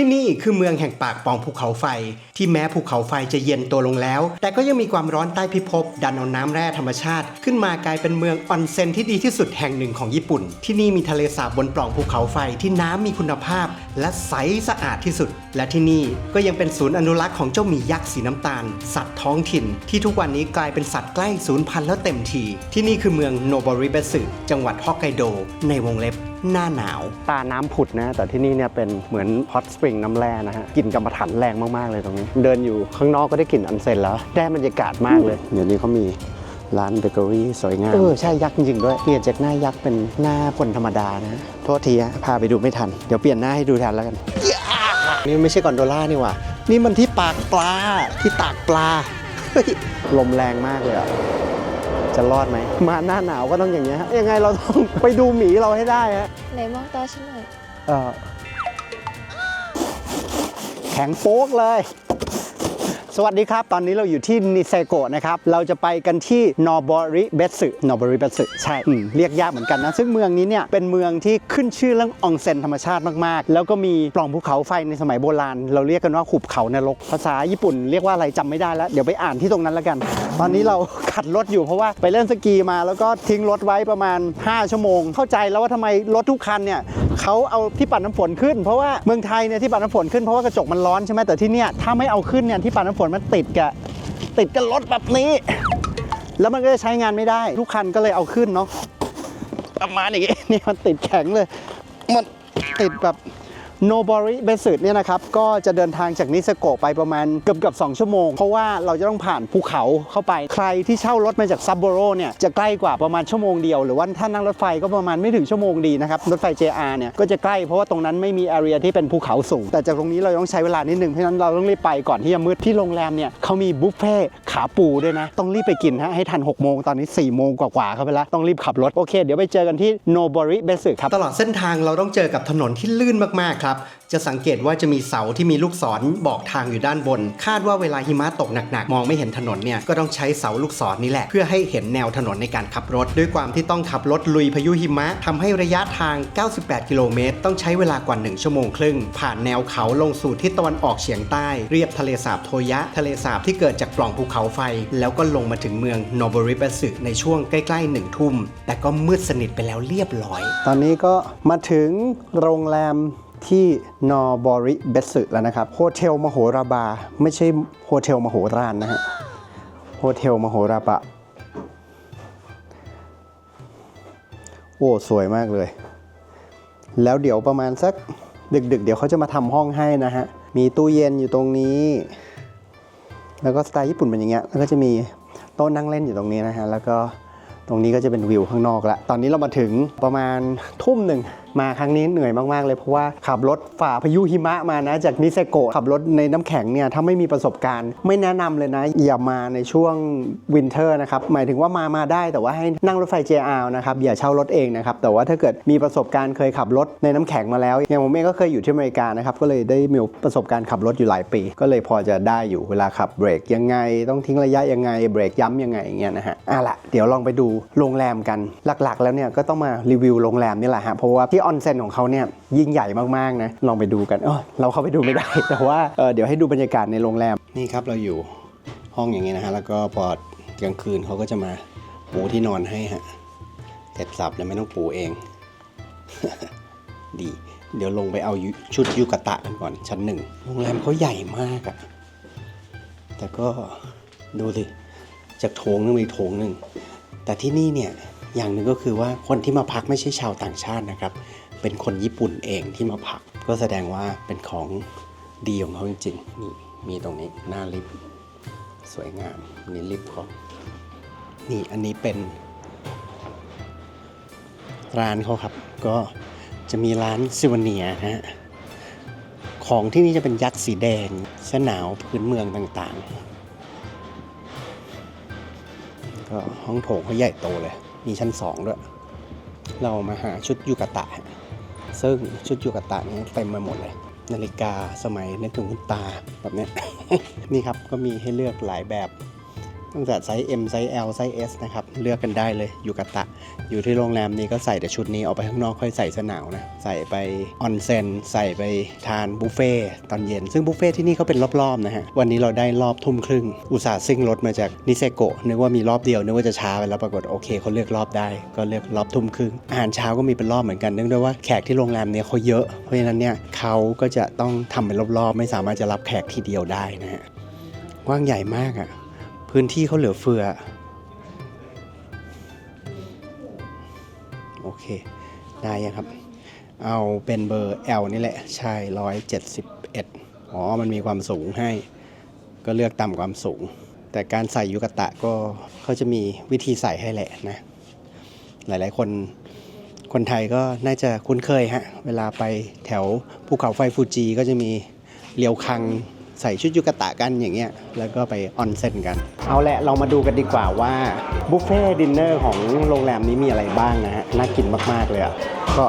ที่นี่คือเมืองแห่งปากปล่องภูเขาไฟ ที่แม้ภูเขาไฟจะเย็นตัวลงแล้ว แต่ก็ยังมีความร้อนใต้พิภพดันเอาน้ำแร่ธรรมชาติ ขึ้นมากลายเป็นเมืองออนเซ็นที่ดีที่สุดแห่งหนึ่งของญี่ปุ่น ที่นี่มีทะเลสาบบนปล่องภูเขาไฟที่น้ำมีคุณภาพ และใสสะอาดที่สุด และที่นี่ก็ยังเป็นศูนย์อนุรักษ์ของเจ้าหมียักษ์สีน้ำตาล สัตว์ท้องถิ่น ที่ทุกวันนี้กลายเป็นสัตว์ใกล้สูญพันธุ์แล้วเต็มทีที่นี่คือเมืองโนบริเบสึจังหวัดฮอกไกโดในวงเล็บหน้าหนาว ตาน้ำผุดนะ แต่ที่นี่เนี่ยเป็นเหมือนฮอตสปริงน้ำแร่นะฮะกลิ่นกรรมฐานแรงมากๆเลยตรงนี้ เดินอยู่ข้างนอกก็ได้กลิ่นอันเซนแล้ว ได้บรรยากาศมากเลย เดี๋ยวนี้เขามีร้านเบเกอรี่สวยงาม เออ ใช่ยักษ์จริงๆด้วย เปลี่ยนจากหน้ายักษ์เป็นหน้าคนธรรมดานะ โทษทีฮะพาไปดูไม่ทัน เดี๋ยวเปลี่ยนหน้าให้ดูแทนแล้วกัน นี่ไม่ใช่กอนโดล่านี่หว่า นี่มันที่ปากปลาที่ตากปลาเฮ้ยลมแรงมากเลยอะจะรอดไหม มาหน้าหนาวก็ต้องอย่างเงี้ยฮะยังไงเราต้องไปดูหมีเราให้ได้ฮะไหนมองตาฉันหน่อย เออแข็งโป๊กเลย สวัสดีครับ ตอนนี้เราอยู่ที่นิเซโกะนะครับ เราจะไปกันที่นอบอริเบสึนอบอริเบสึใช่เรียกยากเหมือนกันนะ ซึ่งเมืองนี้เนี่ย เป็นเมืองที่ขึ้นชื่อเรื่องอองเซนธรรมชาติมากๆ แล้วก็มีปล่องภูเขาไฟในสมัยโบราณ เราเรียกกันว่าหุบเขานรก ภาษาญี่ปุ่นเรียกว่าอะไรจำไม่ได้แล้ว เดี๋ยวไปอ่านที่ตรงนั้นแล้วกัน ตอนนี้เราขัดรถอยู่เพราะว่าไปเล่นสกีมา แล้วก็ทิ้งรถไว้ประมาณ 5 ชั่วโมง เข้าใจแล้วว่าทำไมรถทุกคันเนี่ย เขาเอาที่ปัดน้ำฝนขึ้น เพราะว่าเมืองไทยเนี่ยที่ปัดน้ำฝนขึ้นเพราะว่ากระจกมันร้อนใช่ไหมแต่ที่เนี่ยถ้าไม่เอาขึ้นเนี่ยที่ปัดน้ำฝนมันติดกับติดกับรถแบบนี้ แล้วมันก็จะใช้งานไม่ได้ทุกคันก็เลยเอาขึ้นเนาะประมาณอย่างงี้นี่มันติดแข็งเลยมันติดแบบ โนบอริเบสึเนี่ยนะครับก็จะเดินทางจากนิสโกะไปประมาณเกือบเกือบสชั่วโมง เพราะว่าเราจะต้องผ่านภูเขาเข้าไป ใครที่เช่ารถมาจากซับโบโรเนี่ยจะใกล้กว่าประมาณชั่วโมงเดียว หรือว่าถ้านั่งรถไฟก็ประมาณไม่ถึงชั่วโมงดีนะครับ รถไฟ JR เนี่ยก็จะใกล้เพราะว่าตรงนั้นไม่มี area ที่เป็นภูเขาสูง แต่จากตรงนี้เราต้องใช้เวลานิดนึงเพราะฉะนั้นเราต้องรีบไปก่อนที่จะมืดที่โรงแรมเนี่ยเขามีบุฟเฟ่ต์ขาปูด้วยนะต้องรีบไปกินฮะให้ทัน6โมงตอนนี้4โมงกว่าๆเข้าไปแล้วต้องรีบขับรถโอเคเดี๋ยวไปเจอกันที่โนบอริเบสึครับตลอดเส้นทางเราต้องเจอกับถนนที่ลื่นมากๆครับจะสังเกตว่าจะมีเสาที่มีลูกศรบอกทางอยู่ด้านบน คาดว่าเวลาหิมะตกหนักๆ มองไม่เห็นถนนเนี่ย ก็ต้องใช้เสาลูกศรนี่แหละ เพื่อให้เห็นแนวถนนในการขับรถ ด้วยความที่ต้องขับรถลุยพายุหิมะทำให้ระยะทาง 98 กิโลเมตร ต้องใช้เวลากว่า 1 ชั่วโมงครึ่ง ผ่านแนวเขาลงสู่ทิศตะวันออกเฉียงใต้ เรียบทะเลสาบโทยะ ทะเลสาบที่เกิดจากปล่องภูเขาไฟ แล้วก็ลงมาถึงเมืองโนบริเบสึในช่วงใกล้ๆหนึ่งทุ่มแต่ก็มืดสนิทไปแล้วเรียบร้อย ตอนนี้ก็มาถึงโรงแรม ที่นอบอริเบสึแล้วนะครับโฮเทลมโหราบา ไม่ใช่โฮเทลมโหรานนะฮะโฮเทลมโหราบะโอ้สวยมากเลย แล้วเดี๋ยวประมาณสักดึกๆ เดี๋ยวเขาจะมาทำห้องให้นะฮะ มีตู้เย็นอยู่ตรงนี้ แล้วก็สไตล์ญี่ปุ่นเป็นอย่างเงี้ย แล้วก็จะมีโต๊ะนั่งเล่นอยู่ตรงนี้นะฮะ แล้วก็ตรงนี้ก็จะเป็นวิวข้างนอกละ ตอนนี้เรามาถึงประมาณทุ่มหนึ่ง มาครั้งนี้เหนื่อยมาก ๆ เลยเพราะว่าขับรถฝ่าพายุหิมะมานะ จากนิเซโกะขับรถในน้ำแข็งเนี่ยถ้าไม่มีประสบการณ์ ไม่แนะนำเลยนะ อย่ามาในช่วงวินเทอร์นะครับ หมายถึงว่ามามาได้แต่ว่าให้นั่งรถไฟ JR นะครับ อย่าเช่ารถเองนะครับ แต่ว่าถ้าเกิดมีประสบการณ์เคยขับรถในน้ำแข็งมาแล้วอย่างผมเองก็เคยอยู่ที่อเมริกานะครับก็เลยได้มีประสบการณ์ขับรถอยู่หลายปี ก็เลยพอจะได้อยู่เวลาขับเบรกยังไงต้องทิ้งระยะยังไงเบรกย้ำยังไงอย่างเงี้ยนะฮะอะละเดี๋ยวลองไปดูโรงแรมกันหลัก ๆ แล้วเนี่ยก็ต้องมารีวิวโรงแรมนี่แหละฮะเพราะว่าที่ออนเซ็นของเขาเนี่ยยิ่งใหญ่มากๆนะลองไปดูกันเออเราเข้าไปดูไม่ได้ แต่ว่าเออเดี๋ยวให้ดูบรรยากาศในโรงแรมนี่ครับเราอยู่ห้องอย่างนี้นะฮะแล้วก็พอกลางคืนเขาก็จะมาปูที่นอนให้ฮะเสร็จสับเลยไม่ต้องปูเอง ดี เดี๋ยวลงไปเอาชุดยูกะตะกันก่อนชั้นหนึ่งโรงแรมเขาใหญ่มากอะแต่ก็ดูสิจากโถงนึงไปโถงหนึ่งแต่ที่นี่เนี่ย อย่างหนึ่งก็คือว่าคนที่มาพักไม่ใช่ชาวต่างชาตินะครับ เป็นคนญี่ปุ่นเองที่มาพัก ก็แสดงว่าเป็นของดีของเขาจริงๆนี่มีตรงนี้หน้าลิฟต์สวยงามนี่ลิฟต์เขานี่อันนี้เป็นร้านเขาครับ ก็จะมีร้านซิวเนียนะฮะของที่นี่จะเป็นยักษ์สีแดงเสนาวพื้นเมืองต่างๆ ก็ห้องโถงเขาใหญ่โตเลย มีชั้นสองด้วย เรามาหาชุดยูกะตะ ซึ่งชุดยูกะตะนี้เต็มมาหมดเลย นาฬิกาสมัยนึกถึงคุณตาแบบนี้ นี่ครับก็มีให้เลือกหลายแบบ ตั้งแต่ไซส์ M ไซส์ L ไซส์ S นะครับ เลือกกันได้เลยยูกาตะ อยู่ที่โรงแรมนี้ก็ใส่แต่ชุดนี้ออกไปข้างนอกค่อยใส่เสื้อหนาวนะ ใส่ไปออนเซนใส่ไปทานบุฟเฟ่ต์ตอนเย็น ซึ่งบุฟเฟ่ต์ที่นี่เขาเป็นรอบๆนะฮะ วันนี้เราได้รอบทุ่มครึ่ง อุตส่าห์ซิ่งรถมาจากนิเซโกะนึกว่ามีรอบเดียวนึกว่าจะช้าไปแล้วปรากฏโอเคเขาเลือกรอบได้ ก็เลือกรอบทุ่มครึ่งอาหารเช้าก็มีเป็นรอบเหมือนกันเนื่องด้วยว่าแขกที่โรงแรมเนี้ยเขาเยอะเพราะฉะนั้นเนี่ยเขาก็จะต้องทำเป็นรอบๆ ไม่สามารถจะรับแขกทีเดียวได้นะฮะกว้างใหญ่มากอะ่ะ พื้นที่เขาเหลือเฟือ โอเค ได้ยังครับ เอาเป็นเบอร์ L นี่แหละ ใช่171อ๋อ มันมีความสูงให้ ก็เลือกต่ำความสูง แต่การใส่ยุกตะก็เขาจะมีวิธีใส่ให้แหละนะ หลายๆคนคนไทยก็น่าจะคุ้นเคยฮะ เวลาไปแถวภูเขาไฟฟูจิก็จะมีเรียวคัง ใส่ชุดยุกตะกันอย่างเงี้ยแล้วก็ไปออนเซ็นกัน เอาแหละเรามาดูกันดีกว่าว่าบุฟเฟ่ดินเนอร์ของโรงแรมนี้มีอะไรบ้างนะฮะน่ากินมากๆเลยอะก็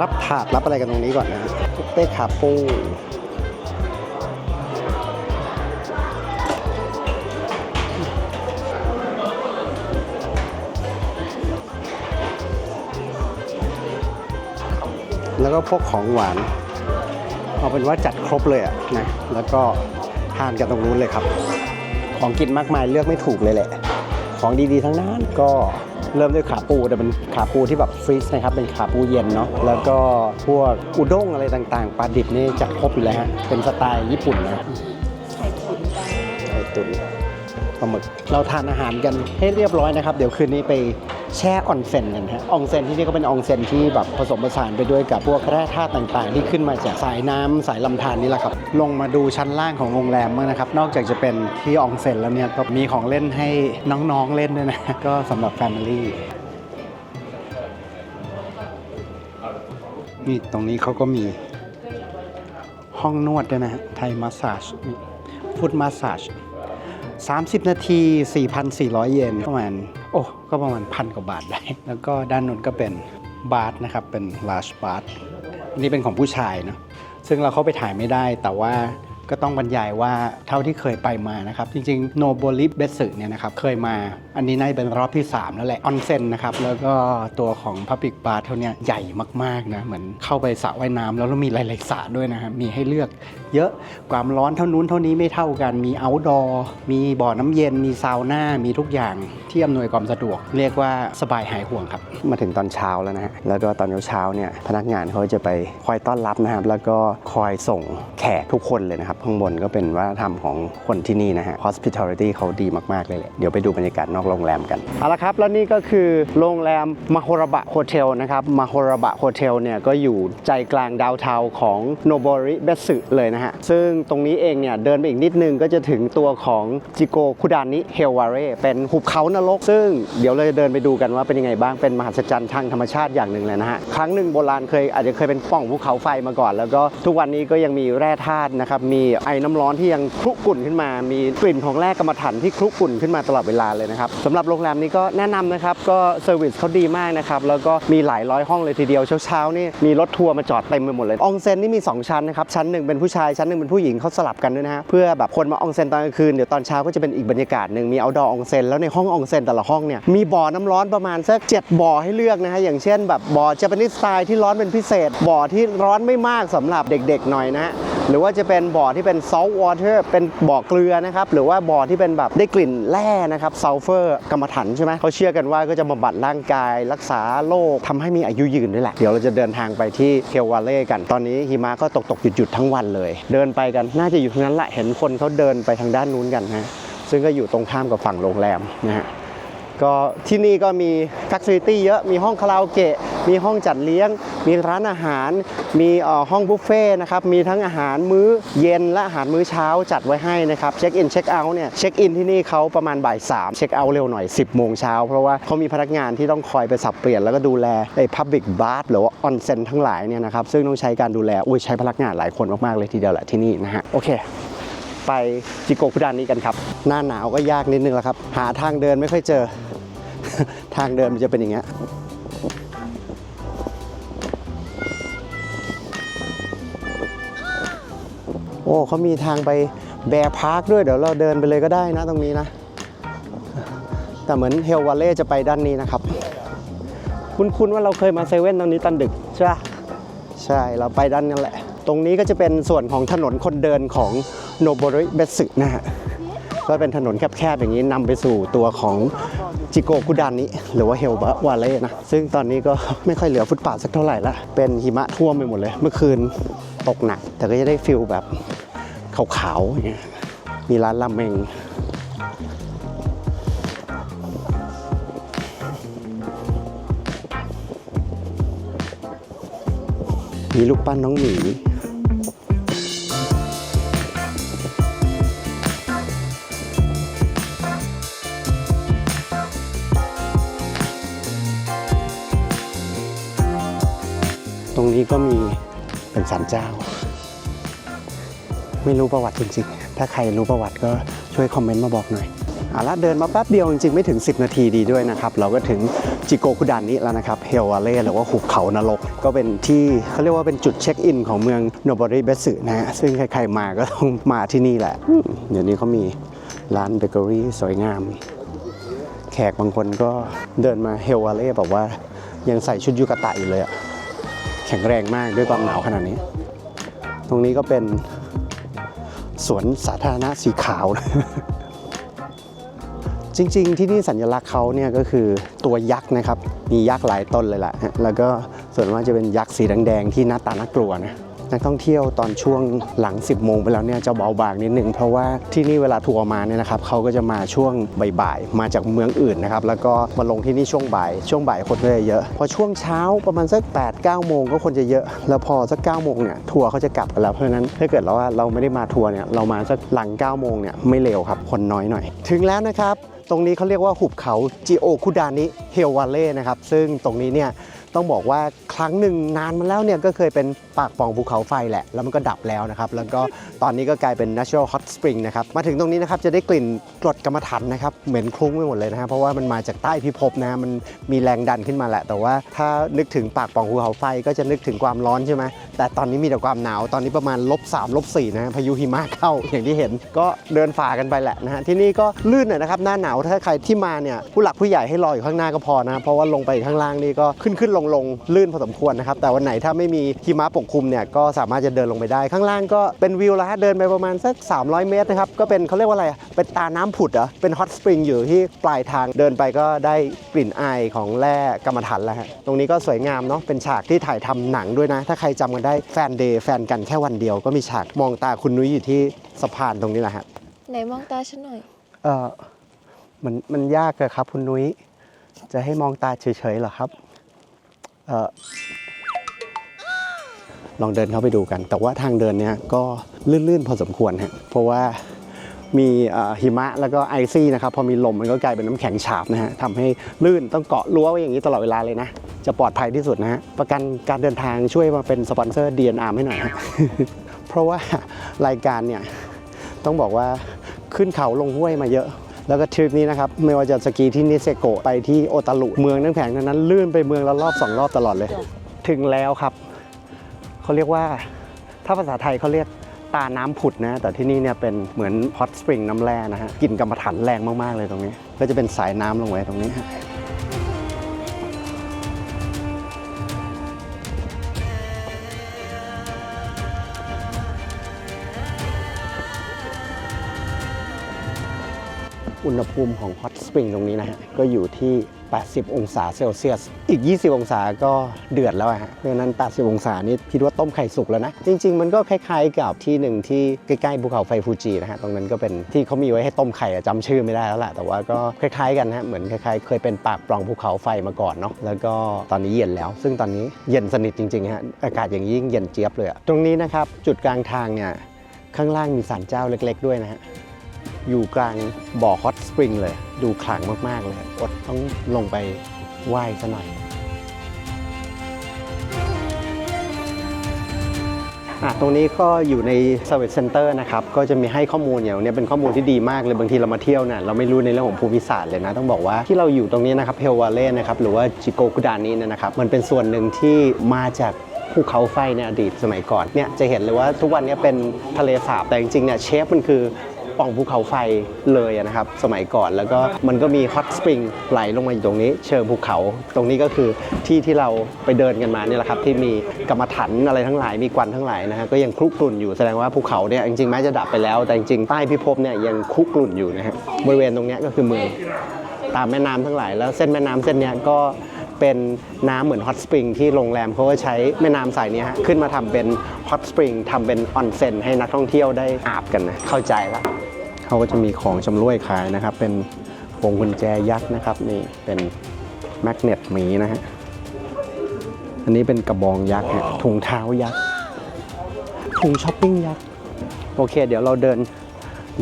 รับถาดรับอะไรกันตรงนี้ก่อนนะบุฟเฟ่คาปูแล้วก็พวกของหวาน เอาเป็นว่าจัดครบเลยอะนะแล้วก็ทานกันตรงนู้นเลยครับ ของกินมากมายเลือกไม่ถูกเลยแหละ ของดีๆทั้งนั้นก็เริ่มด้วยขาปูแต่เป็นขาปูที่แบบฟรีซนะครับเป็นขาปูเย็นเนาะแล้วก็พวกอุด้งอะไรต่างๆปลาดิบนี่จัดครบอยู่แล้วฮะเป็นสไตล์ญี่ปุ่นนะไข่ตุ๋นกันไข่ตุ๋นปลาหมึกเราทานอาหารกันให้เรียบร้อยนะครับ เดี๋ยวคืนนี้ไป แช่ออนเซ็นกันฮะออนเซ็นที่นี่ก็เป็นออนเซ็นที่แบบผสมผสานไปด้วยกับพวกแร่ธาตุต่างๆ ที่ขึ้นมาจากสายน้ำสายลำธารนี่แหละครับ ลงมาดูชั้นล่างของโรงแรมนะครับ นอกจากจะเป็นที่ออนเซ็นแล้วเนี่ยก็มีของเล่นให้น้องๆเล่นด้วยนะ ก็สำหรับแฟมิลี่นี่ตรงนี้เขาก็มีห้องนวดด้วยนะไทยมัสซาจฟุตมัสซาจ30 นาที 4,400 เยนประมาณ โอ้ก็ประมาณพันกว่าบาทได้ แล้วก็ด้านนู้นก็เป็นบาร์นะครับเป็นลาสบาร์นี่เป็นของผู้ชายเนาะซึ่งเราเข้าไปถ่ายไม่ได้แต่ว่า ก็ต้องบรรยายว่าเท่าที่เคยไปมานะครับ จริงๆโนโบลิเบสึเนี่ยนะครับเคยมา อันนี้น่าจะเป็นรอบที่ 3 แล้วแหละออนเซ็นนะครับ แล้วก็ตัวของ Public Bar เท่านี้ใหญ่มากๆนะ เหมือนเข้าไปสระว่ายน้ำแล้วแล้วมีหลายๆสระด้วยนะครับ มีให้เลือกเยอะความร้อนเท่านู้นเท่านี้ไม่เท่ากันมีอ outdoor มีบ่อน้ำเย็นมีซาวน่ามีทุกอย่างที่อำนวยความสะดวก เรียกว่าสบายหายห่วงครับ มาถึงตอนเช้าแล้วนะฮะแล้วก็ตอนเช้าเนี่ยพนักงานเขาจะไปคอยต้อนรับนะครับแล้วก็คอยส่งแขกทุกคนเลยนะครับข้างบนก็เป็นวัฒนธรรมของคนที่นี่นะฮะ hospitality เขาดีมากๆเลยแหละเดี๋ยวไปดูบรรยากาศนอกโรงแรมกันเอาละครับแล้วนี่ก็คือโรงแรมมาโฮระบะโฮเทลนะครับมาโฮระบะโฮเทลเนี่ยก็อยู่ใจกลางดาวเทาของโนโบริเบสึเลยนะฮะ ซึ่งตรงนี้เองเนี่ยเดินไปอีกนิดนึงก็จะถึงตัวของจิโกคุดานิเฮลวาเรเป็นหุบเขานรก ซึ่งเดี๋ยวเราจะเดินไปดูกันว่าเป็นยังไงบ้างเป็นมหัศจรรย์ทางธรรมชาติอย่างหนึ่งเลยนะฮะ ครั้งหนึ่งโบราณเคยอาจจะเคยเป็นป่องภูเขาไฟมาก่อน แล้วก็ทุกวันนี้ก็ยังมีแร่ธาตุนะครับมีไอ้น้ำร้อนที่ยังคลุกกุ่นขึ้นมา มีกลิ่นของแร่กรรมฐานที่คลุกกุ่นขึ้นมาตลอดเวลาเลยนะครับสำหรับโรงแรมนี้ก็แนะนำนะครับก็เซอร์วิสเขาดีมากนะครับแล้วก็มีหลายร้อยห้องเลยทีเดียวเช้าๆนี่มีรถทัวร์มาจอดเต็มไปหมดเลยอองเซ็นนี่มี 2 ชั้นนะครับชั้นหนึ่งเป็นผู้ชายชั้นหนึ่งเป็นผู้หญิงเขาสลับกันด้วยนะฮะเพื่อแบบคนมาอองเซ็นตอนกลางคืนเดี๋ยวตอนเช้าก็จะเป็นอีกบรรยากาศหนึ่งมีเอาดออองเซ็นแล้วในห้องอองเซ็นแต่ละห้องเนี่ยมีบ่อน้ำร้อนประมาณสักเจ็ดบ่อให้เลือกนะฮะอย่างเช่น แบบบ่อเจแปนิสไตล์ที่ร้อนเป็นพิเศษบ่อที่ร้อนไม่มากสำหรับเด็กๆหน่อยนะหรือว่าจะเป็นบ่อที่เป็น salt water เป็นบ่อเกลือนะครับหรือว่าบ่อที่เป็นแบบได้กลิ่นแร่นะครับซัลเฟอร์กรรมฐานใช่ไหมเขาเชื่อกันว่าก็จะบำบัดร่างกาย รักษาโรคทำให้มีอายุยืนด้วยแหละ เดี๋ยวเราจะเดินทางไปที่เทวาเล่กัน ตอนนี้หิมะก็ตกตกหยุดหยุดทั้งวันเลย เดินไปกันน่าจะอยู่ตรงนั้นแหละเห็นคนเขาเดินไปทางด้านนู้นกันนะซึ่งก็อยู่ตรงข้ามกับฝั่งโรงแรมนะฮะ ก็ที่นี่ก็มีฟัคซิลิตี้เยอะ มีห้องคาราโอเกะ มีห้องจัดเลี้ยง มีร้านอาหาร มีห้องบุฟเฟ่ต์นะครับ มีทั้งอาหารมื้อเย็นและอาหารมื้อเช้าจัดไว้ให้นะครับ เช็คอินเช็คเอาท์เนี่ย เช็คอินที่นี่เขาประมาณบ่ายสามเช็คเอาท์เร็วหน่อย 10โมงเช้าเพราะว่าเขามีพนักงานที่ต้องคอยไปสับเปลี่ยนแล้วก็ดูแลไอ้พับบิกบาร์หรือว่าออนเซ็นทั้งหลายเนี่ยนะครับ ซึ่งต้องใช้การดูแล อุ้ยใช้พนักงานหลายคนมากๆเลยทีเดียวแหละที่นี่นะฮะ โอเคไปจิโกคุดานนี้กันครับ หน้าหนาวก็ยากนิดนึงแล้วครับ หาทางเดินไม่ค่อยเจอ ทางเดินมันจะเป็นอย่างเงี้ยโอ้เขามีทางไปแบร์พาร์คด้วยเดี๋ยวเราเดินไปเลยก็ได้นะตรงนี้นะ แต่เหมือนเฮลวาเล่จะไปด้านนี้นะครับ คุ้นๆว่าเราเคยมาเซเว่นตรงนี้ตอนดึก ใช่ปะใช่เราไปด้านนั้นแหละ ตรงนี้ก็จะเป็นส่วนของถนนคนเดินของโนโบริเบสึนะฮะ ก็เป็นถนนแคบๆอย่างนี้นำไปสู่ตัวของจิโกกุดานิหรือว่าเฮลบาวาเล่นะ ซึ่งตอนนี้ก็ไม่ค่อยเหลือฟุตปาดสักเท่าไหร่ละเป็นหิมะท่วมไปหมดเลย เมื่อคืนตกหนัก แต่ก็จะได้ฟิลแบบขาวๆอย่างเงี้ยมีร้านราเมงมีลูกปั้นน้องหมี นี้ก็มีเป็นศาลเจ้า ไม่รู้ประวัติจริงๆ ถ้าใครรู้ประวัติก็ช่วยคอมเมนต์มาบอกหน่อยอาละเดินมาแป๊บเดียวจริงๆ ไม่ถึง 10 นาทีดีด้วยนะครับ เราก็ถึงจิโกคุดานนี้แล้วนะครับเฮลวาเล่หรือว่าหุบเขานรก ก็เป็นที่เขาเรียกว่าเป็นจุดเช็คอินของเมืองโนบริเบสึนะฮะซึ่งใครๆมาก็ต้องมาที่นี่แหละ เดี๋ยวนี้เขามีร้านเบเกอรี่สวยงาม แขกบางคนก็เดินมาเฮลวาเล่แบบว่ายังใส่ชุดยูกะตะอยู่เลยอะ ข็งแรงมากด้วยความหนาวขนาดนี้ ตรงนี้ก็เป็นสวนสาธารณะสีขาว จริงๆ ที่นี่สัญลักษณ์เขาเนี่ยก็คือตัวยักษ์นะครับ มียักษ์หลายต้นเลยแหละฮะแล้วก็ส่วนมากจะเป็นยักษ์สีแดงๆที่หน้าตาน่ากลัวนะ นักท่องเที่ยวตอนช่วงหลัง 10 โมงไปแล้วเนี่ยจะเบาบางนิดนึงเพราะว่าที่นี่เวลาทัวร์มาเนี่ยนะครับเขาก็จะมาช่วงบ่ายๆมาจากเมืองอื่นนะครับแล้วก็มาลงที่นี่ช่วงบ่าย ช่วงบ่ายคนก็จะเยอะพอช่วงเช้าประมาณสัก8 9โมงก็คนจะเยอะ แล้วพอสัก9โมงเนี่ยทัวร์เขาจะกลับกันแล้วเพราะฉะนั้นถ้าเกิดเราว่าเราไม่ได้มาทัวร์เนี่ยเรามาสักหลัง9โมงเนี่ยไม่เร็วครับคนน้อยหน่อย ถึงแล้วนะครับ ตรงนี้เขาเรียกว่าหุบเขาจิโอคุดานิเฮลวาเล่นะครับซึ่งตรงนี้เนี่ย ต้องบอกว่าครั้งหนึ่งนานมาแล้วเนี่ยก็เคยเป็นปากป่องภูเขาไฟแหละ แล้วมันก็ดับแล้วนะครับ แล้วก็ตอนนี้ก็กลายเป็น natural hot spring นะครับ มาถึงตรงนี้นะครับจะได้กลิ่นกรดกรรมฐานนะครับ เหม็นคลุ้งไปหมดเลยนะฮะเพราะว่ามันมาจากใต้พิภพนะ มันมีแรงดันขึ้นมาแหละ แต่ว่าถ้านึกถึงปากป่องภูเขาไฟก็จะนึกถึงความร้อนใช่ไหมแต่ตอนนี้มีแต่ความหนาว ตอนนี้ประมาณลบสามลบสี่นะฮะพายุหิมะเข้าอย่างที่เห็น ก็เดินฝ่ากันไปแหละนะฮะ ที่นี่ก็ลื่นหน่อยนะครับ หน้าหนาวถ้าใครที่มาเนี่ยผู้หลักผู้ใหญ่ให้รออยู่ข้างหน้าก็พอนะ เพราะว่าลงไปข้างล่างนี่ก็ขึ้นขึ้นลงลงลื่นพอสมควรนะครับแต่วันไหนถ้าไม่มีหิมะปกคลุมเนี่ยก็สามารถจะเดินลงไปได้ ข้างล่างก็เป็นวิวแล้วฮะเดินไปประมาณสัก 300 เมตรนะครับก็เป็นเขาเรียกว่าอะไรอะเป็นตาน้ำผุดเหรอเป็นฮอตสปริงอยู่ที่ปลายทางเดินไปก็ได้กลิ่นอายของแร่กรรมฐานแล้วฮะตรงนี้ก็สวยงามเนาะเป็นฉากที่ถ่ายทำหนังด้วยนะ ถ้าใครจำกันได้แฟนเดย์แฟนกันแค่วันเดียวก็มีฉากมองตาคุณนุ้ยอยู่ที่สะพานตรงนี้แหละฮะไหนมองตาฉันหน่อยเออมันมันยากอะครับคุณนุ้ยจะให้มองตาเฉยๆเหรอครับเออ ลองเดินเข้าไปดูกัน แต่ว่าทางเดินเนี้ยก็ลื่นๆพอสมควรฮะเพราะว่ามีหิมะแล้วก็ไอซี่นะครับพอมีลมมันก็กลายเป็นน้ำแข็งฉาบนะฮะทำให้ลื่นต้องเกาะรั้วไว้อย่างนี้ตลอดเวลาเลยนะ จะปลอดภัยที่สุดนะฮะประกันการเดินทางช่วยมาเป็นสปอนเซอร์ DNR ให้หน่อยฮะเพราะว่ารายการเนี่ยต้องบอกว่าขึ้นเขาลงห้วยมาเยอะ แล้วก็ทริปนี้นะครับ ไม่ว่าจะสกีที่นิเซโกะไปที่โอตารุเมืองน้ำแข็งนั้นลื่นไปเมืองละรอบสองรอบตลอดเลย ถึงแล้วครับเขาเรียกว่าถ้าภาษาไทยเขาเรียกตาน้ำผุดนะ แต่ที่นี่เนี่ยเป็นเหมือนฮอตสปริงน้ำแร่นะฮะกลิ่นกรรมฐานแรงมาก ๆ เลยตรงนี้ ก็จะเป็นสายน้ำลงไว้ตรงนี้ อุณหภูมิของฮอตสปริงตรงนี้นะฮะ ก็อยู่ที่ 80 องศาเซลเซียส อีก 20 องศาก็เดือดแล้วฮะ เพราะฉะนั้น 80 องศานี่คิดว่าต้มไข่สุกแล้วนะ จริง ๆ มันก็คล้ายๆกับที่หนึ่งที่ใกล้ๆภูเขาไฟฟูจินะฮะ ตรงนั้นก็เป็นที่เขามีไว้ให้ต้มไข่อะจำชื่อไม่ได้แล้วแหละแต่ว่าก็คล้ายๆกันนะฮะ เหมือนคล้ายๆ เคยเป็นปากปล่องภูเขาไฟมาก่อนเนาะ แล้วก็ตอนนี้เย็นแล้ว ซึ่งตอนนี้เย็นสนิทจริงๆฮะ อากาศอย่างยิ่งเย็นเจี๊ยบเลยอะตรงนี้นะครับจุดกลางทางเนี่ยข้างล่างมีศาลเจ้าเล็ก ๆ ด้วยนะฮะ อยู่กลางบ่อฮอตสปริงเลย ดูขลังมาก ๆ เลยอดต้องลงไปไหว้ซะหน่อยอะตรงนี้ก็อยู่ใน Service Center นะครับ ก็จะมีให้ข้อมูลอย่างเนี้ยเป็นข้อมูลที่ดีมากเลย บางทีเรามาเที่ยวเนี่ยเราไม่รู้ในเรื่องของภูมิศาสตร์เลยนะ ต้องบอกว่าที่เราอยู่ตรงนี้นะครับเฮลวาเล่นะครับ หรือว่าจิโกกุดานิเนี่ยนะครับ มันเป็นส่วนหนึ่งที่มาจากภูเขาไฟในอดีตสมัยก่อนเนี่ยจะเห็นเลยว่าทุกวันนี้เป็นทะเลสาบแต่จริงๆเนี่ยเชฟมันคือ ป่องภูเขาไฟเลยนะครับ สมัยก่อนแล้วก็มันก็มีฮอตสปริงไหลลงมาอยู่ตรงนี้ เชิงภูเขา ตรงนี้ก็คือที่ที่เราไปเดินกันมาเนี่ยแหละครับ ที่มีกรรมฐานอะไรทั้งหลายมีควันทั้งหลายนะฮะก็ยังคลุกรุ่นอยู่แสดงว่าภูเขาเนี่ยจริงๆแม้จะดับไปแล้ว แต่จริงๆใต้พิภพเนี่ยยังคลุกรุ่นอยู่นะฮะบริเวณตรงนี้ก็คือเมืองตามแม่น้ำทั้งหลายแล้วเส้นแม่น้ำเส้นนี้ก็ เป็นน้ำเหมือนฮอตสปริงที่โรงแรมเขาก็ใช้แม่น้ำสายนี้ฮะขึ้นมาทำเป็นฮอตสปริงทำเป็นออนเซ็นให้นักท่องเที่ยวได้อาบกันนะเข้าใจแล้วเขาก็จะมีของชำรวยขายนะครับ เป็นวงกุญแจยักษ์นะครับนี่เป็นแมกเนตหมีนะฮะอันนี้เป็นกระบองยักษ์ถุงเท้ายักษ์ถุงช้อปปิ้งยักษ์โอเค เดี๋ยวเราเดิน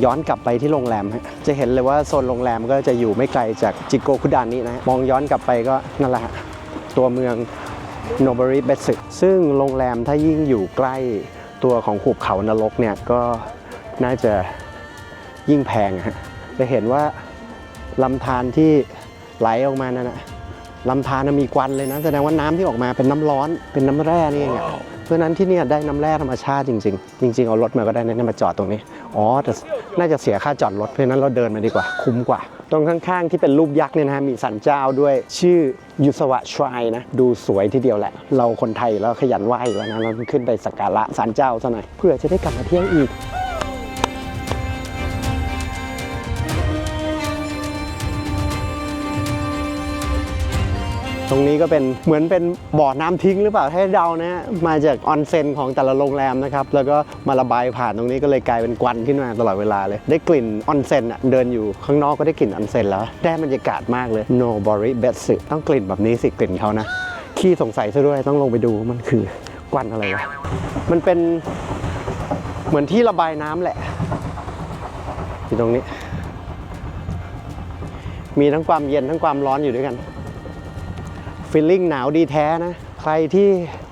ย้อนกลับไปที่โรงแรม จะเห็นเลยว่าโซนโรงแรมก็จะอยู่ไม่ไกลจากจิโกคุดานนี้นะฮะมองย้อนกลับไปก็นั่นแหละฮะตัวเมืองโนบริเบสึซึ่งโรงแรมถ้ายิ่งอยู่ใกล้ตัวของหุบเขานรกเนี่ยก็น่าจะยิ่งแพงฮะจะเห็นว่าลำธารที่ไหลออกมานั่นนะ ลำธารน่ะมีควันเลยนะแสดงว่าน้ำที่ออกมาเป็นน้ำร้อนเป็นน้ำแร่นี่เองอะเพราะฉะนั้นที่เนี่ยได้น้ำแร่ธรรมชาติจริง ๆ จริง ๆ เอารถมาก็ได้นะเนี่ยมาจอดตรงนี้อ๋อแต่น่าจะเสียค่าจอดรถเพราะฉะนั้นเราเดินมาดีกว่าคุ้มกว่า ตรงข้างๆที่เป็นรูปยักษ์เนี่ยนะฮะมีสันเจ้าด้วยชื่อยุสวะชรายนะดูสวยทีเดียวแหละ เราคนไทยแล้วขยันไหว้อยู่แล้วนะเราขึ้นไปสักการะสันเจ้าซะหน่อยเพื่อจะได้กลับมาเที่ยวอีก ตรงนี้ก็เป็นเหมือนเป็นบ่อน้ำทิ้งหรือเปล่าให้เดานะ มาจากออนเซ็นของแต่ละโรงแรมนะครับ แล้วก็มาระบายผ่านตรงนี้ก็เลยกลายเป็นควันขึ้นมาตลอดเวลาเลย ได้กลิ่นออนเซ็นอะเดินอยู่ข้างนอกก็ได้กลิ่นออนเซ็นแล้ว ได้บรรยากาศมากเลย no b o r i b e t s ต้องกลิ่นแบบนี้สิกลิ่นเขานะ ขี้สงสัยซะด้วยต้องลงไปดูมันคือควันอะไรวะ มันเป็นเหมือนที่ระบายน้ำแหละอยู่ตรงนี้ มีทั้งความเย็นทั้งความร้อนอยู่ด้วยกัน ฟีลลิ่งหนาวดีแท้นะ ใครที่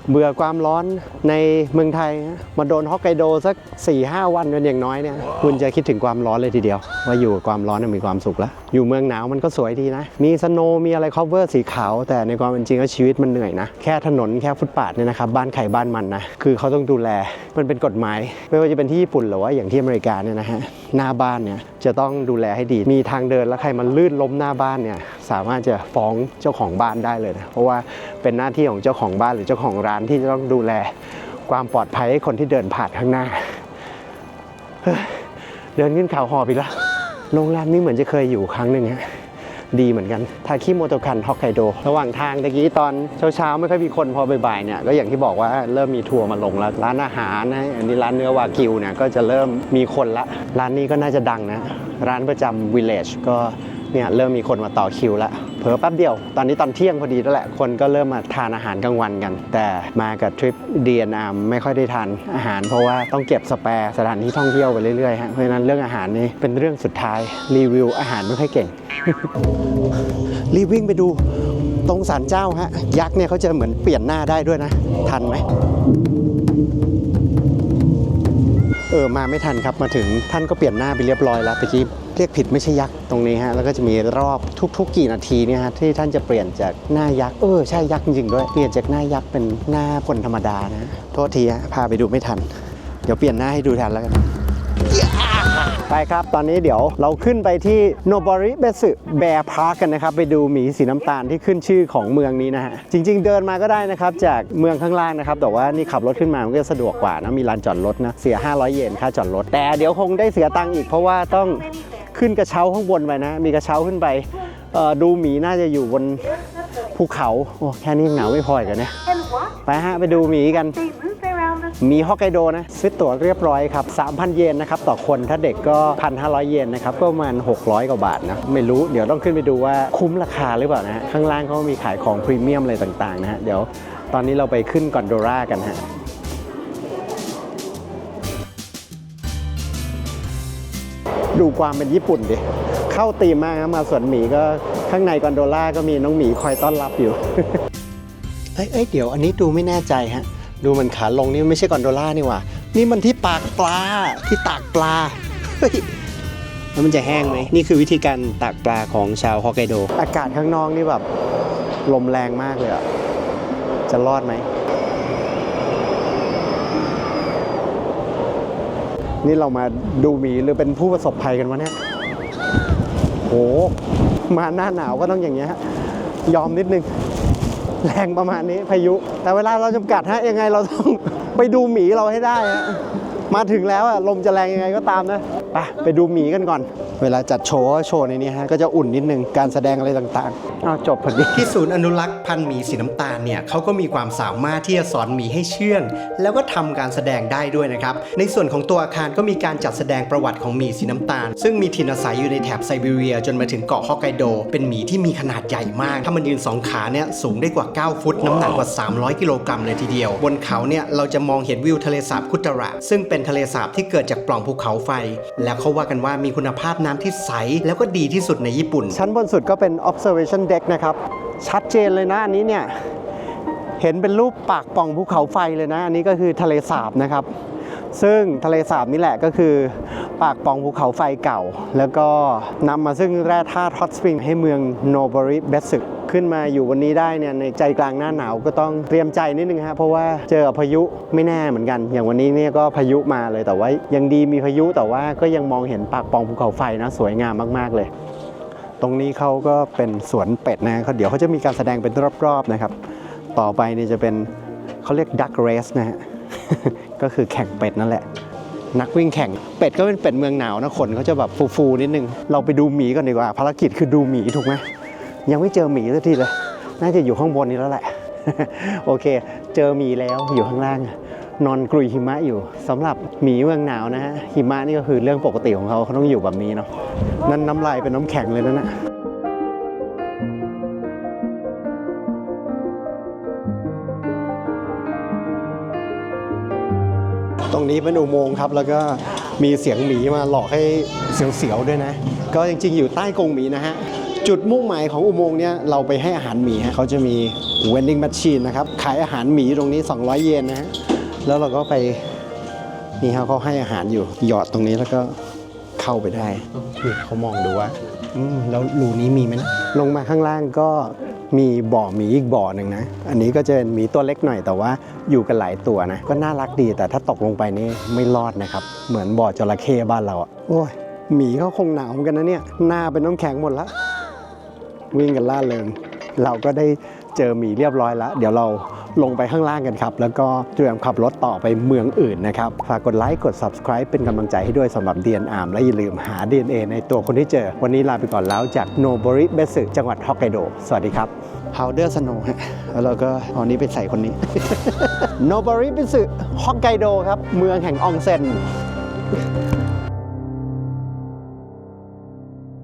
เบื่อความร้อนในเมืองไทยนะมาโดนฮอกไกโดสัก 4-5 วันเป็นอย่างน้อยเนี่ย คุณจะคิดถึงความร้อนเลยทีเดียว ว่าอยู่กับความร้อนน่ะมีความสุขแล้ว อยู่เมืองหนาวมันก็สวยดีนะ มีสโนว์มีอะไร cover สีขาว แต่ในความเป็นจริงแล้วชีวิตมันเหนื่อยนะ แค่ถนนแค่ฟุตปาดเนี่ยนะครับ บ้านใครบ้านมันนะ คือเขาต้องดูแล มันเป็นกฎหมาย ไม่ว่าจะเป็นที่ญี่ปุ่นหรือว่าอย่างที่อเมริกาเนี่ยนะฮะ หน้าบ้านเนี่ยจะต้องดูแลให้ดี มีทางเดินแล้วใครมันลื่นล้มหน้าบ้านเนี่ย สามารถจะฟ้องเจ้าของบ้านได้เลยนะเพราะว่าเป็นหน้าที่ของเจ้าของบ้านหรือเจ้าของร้านที่จะต้องดูแลความปลอดภัยให้คนที่เดินผ่านข้างหน้า เดินขึ้นเขาหอบอีกแล้วโรงแรมนี้เหมือนจะเคยอยู่ครั้งหนึ่งฮะดีเหมือนกัน ทาคิโมโตคันฮอกไกโด ระหว่างทางตะกี้ตอนเช้าๆ ไม่ค่อยมีคนพอบ่ายๆเนี่ยก็อย่างที่บอกว่าเริ่มมีทัวร์มาลงแล้ว ร้านอาหารนะอันนี้ร้านเนื้อวากิวเนี่ยก็จะเริ่มมีคนละ ร้านนี้ก็น่าจะดังนะ ร้านประจำวิลเลจก็ เนี่ยเริ่มมีคนมาต่อคิวละเผลอแป๊บเดียว ตอนนี้ตอนเที่ยงพอดีแล้วแหละ คนก็เริ่มมาทานอาหารกลางวันกัน แต่มากับทริปเดียนามไม่ค่อยได้ทานอาหาร เพราะว่าต้องเก็บสแปร์สถานที่ท่องเที่ยวไปเรื่อยๆฮะเพราะฉะนั้นเรื่องอาหารนี่เป็นเรื่องสุดท้ายรีวิวอาหารไม่ค่อยเก่ง รีบวิ่งไปดูตรงศาลเจ้าฮะยักษ์เนี่ยเขาจะเหมือนเปลี่ยนหน้าได้ด้วยนะ ทันไหม เออมาไม่ทันครับมาถึงท่านก็เปลี่ยนหน้าไปเรียบร้อยแล้วตะกี้เรียกผิดไม่ใช่ยักษ์ตรงนี้ฮะแล้วก็จะมีรอบทุก ๆ กี่นาทีเนี่ยฮะที่ท่านจะเปลี่ยนจากหน้ายักษ์เออใช่ยักษ์จริงๆด้วยเปลี่ยนจากหน้ายักษ์เป็นหน้าคนธรรมดานะโทษทีฮะพาไปดูไม่ทัน เดี๋ยวเปลี่ยนหน้าให้ดูทันแล้วกัน ไปครับ ตอนนี้เดี๋ยวเราขึ้นไปที่โนบริเบสึแบร์พาร์คกันนะครับ ไปดูหมีสีน้ำตาลที่ขึ้นชื่อของเมืองนี้นะฮะ จริง ๆ เดินมาก็ได้นะครับ จากเมืองข้างล่างนะครับ แต่ว่านี่ขับรถขึ้นมา มันก็สะดวกกว่านะมีลานจอดรถนะเสีย 500 เยนค่าจอดรถ แต่เดี๋ยวคงได้เสียตังค์อีกเพราะว่าต้องขึ้นกระเช้าข้างบนไปนะ มีกระเช้าขึ้นไปดูหมีน่าจะอยู่บน ภูเขาโอ้แค่นี้เหงาไม่พออีกเหรอเนี่ย And what? ไปฮะไปดูหมีกัน They move around the มีฮอกไกโดนะ ซื้อตั๋วเรียบร้อยครับ 3,000 เยนนะครับ ต่อคนถ้าเด็กก็ 1,500 เยนนะครับ ก็ประมาณ 600 กว่าบาทนะ ไม่รู้เดี๋ยวต้องขึ้นไปดูว่าคุ้มราคาหรือเปล่านะฮะข้างล่างเขามีขายของพรีเมียมอะไรต่างๆนะฮะเดี๋ยวตอนนี้เราไปขึ้นกอนโดรากันฮะดูความเป็นญี่ปุ่นดิ เข้าตีมมากนะมาสวนหมีก็ ข้างในกอนโดล่าก็มีน้องหมีคอยต้อนรับอยู่ เอ้ยเอ้ยเดี๋ยวอันนี้ดูไม่แน่ใจฮะ ดูมันขาลงนี่มันไม่ใช่กอนโดล่านี่หว่า นี่มันที่ปากปลาที่ตากปลาเฮ้ยแล้วมันจะแห้งไหมนี่คือวิธีการตากปลาของชาวฮอกไกโด อากาศข้างนอกนี่แบบลมแรงมากเลยอะจะรอดไหม นี่เรามาดูหมีหรือเป็นผู้ประสบภัยกันวะเนี่ยโห มาหน้าหนาวก็ต้องอย่างเงี้ยยอมนิดนึง แรงประมาณนี้พายุ แต่เวลาเราจำกัดฮะยังไงเราต้องไปดูหมีเราให้ได้ฮะมาถึงแล้วอะลมจะแรงยังไงก็ตามนะไปไปดูหมีกันก่อน เวลาจัดโชว์โชว์ในนี้ฮะก็จะอุ่นนิดนึงการแสดงอะไรต่างๆเอาจบพอดีที่ศูนย์อนุรักษ์พันธุ์หมีสีน้ำตาลเนี่ยเขาก็มีความสามารถที่จะสอนหมีให้เชื่อง แล้วก็ทำการแสดงได้ด้วยนะครับในส่วนของตัวอาคารก็มีการจัดแสดงประวัติของหมีสีน้ำตาล ซึ่งมีถิ่นอาศัยอยู่ในแถบไซบีเรีย จนมาถึงเกาะฮอกไกโด เป็นหมีที่มีขนาดใหญ่มาก ถ้ามันยืนสองขาเนี่ยสูงได้กว่า 9 ฟุต น้ำหนักกว่า 300 กิโลกรัมเลยทีเดียว บนเขาเนี่ยเราจะมองเห็นวิวทะเลสาบคุตระ ซึ่งเป็นทะเลสาบที่เกิดจากปล่องภูเขาไฟ แล้วเขาว่ากันว่ามีคุณภาพน้น้ำที่ใส แล้วก็ดีที่สุดในญี่ปุ่น ชั้นบนสุดก็เป็น observation deck นะครับ ชัดเจนเลยนะอันนี้เนี่ย เห็นเป็นรูปปากป่องภูเขาไฟเลยนะ อันนี้ก็คือทะเลสาบนะครับ ซึ่งทะเลสาบนี่แหละก็คือ ปากป่องภูเขาไฟเก่า แล้วก็นำมาซึ่งแร่ธาตุฮอตสปริงให้เมืองโนบริเบสึ ขึ้นมาอยู่วันนี้ได้เนี่ยในใจกลางหน้าหนาวก็ต้องเตรียมใจนิดนึงฮะเพราะว่าเจอพายุไม่แน่เหมือนกัน อย่างวันนี้เนี่ยก็พายุมาเลยแต่ว่ายังดีมีพายุแต่ว่าก็ยังมองเห็นปากปองภูเขาไฟนะสวยงามมากๆเลย ตรงนี้เขาก็เป็นสวนเป็ดนะเขาเดี๋ยวเขาจะมีการแสดงเป็นรอบๆนะครับ ต่อไปนี่จะเป็นเขาเรียกดักเรสนะฮะก็คือแข่งเป็ดนั่นแหละนักวิ่งแข่งเป็ดก็เป็นเป็ดเมืองหนาวนะขนเขาจะแบบฟูๆนิดนึง เราไปดูหมีก่อนดีกว่า ภารกิจคือดูหมีถูกไหม ยังไม่เจอหมีสักทีเลย น่าจะอยู่ข้างบนนี้แล้วแหละ โอเค เจอหมีแล้วอยู่ข้างล่าง นอนกรุยหิมะอยู่สำหรับหมีเมืองหนาวนะฮะ หิมะนี่ก็คือเรื่องปกติของเขาเขาต้องอยู่แบบนี้เนาะ นั่นน้ำลายเป็นน้ำแข็งเลยนะนะตรงนี้เป็นอุโมงค์ครับ แล้วก็มีเสียงหมีมาหลอกให้เสียวๆด้วยนะ ก็จริงๆอยู่ใต้กรงหมีนะฮะ จุดมุ่งหมายของอุโมงค์เนี่ยเราไปให้อาหารหมีฮะเขาจะมี vending machine นะครับ ขายอาหารหมีตรงนี้ 200 เยนนะฮะแล้วเราก็ไปนี่ครับเขาให้อาหารอยู่หยอดตรงนี้แล้วก็เข้าไปได้นี่เขามองดูว่าอืมแล้วรูนี้มีไหมนะลงมาข้างล่างก็มีบ่อหมีอีกบ่อหนึ่งนะ อันนี้ก็จะเป็นหมีตัวเล็กหน่อยแต่ว่าอยู่กันหลายตัวนะ ก็น่ารักดีแต่ถ้าตกลงไปนี่ไม่รอดนะครับ เหมือนบ่อจระเข้บ้านเราอะโอ้ยหมีเขาคงหนาวเหมือนกันนะเนี่ย หน้าเป็นน้ำแข็งหมดละ วิ่งกันล่าเริงเราก็ได้เจอหมีเรียบร้อยแล้ว เดี๋ยวเราลงไปข้างล่างกันครับ แล้วก็เตรียมขับรถต่อไปเมืองอื่นนะครับ ฝากกดไลค์ กด subscribe เป็นกำลังใจให้ด้วยสำหรับ DN Arm และอย่าลืมหา DNA ในตัวคนที่เจอ วันนี้ลาไปก่อนแล้วจากโนบริเบสึจังหวัดฮอกไกโด สวัสดีครับ Powder Snow ฮะแล้วเราก็เอานี้ไปใส่คนนี้ โนบริเบสึฮอกไกโดครับ เมืองแห่งอองเซ็น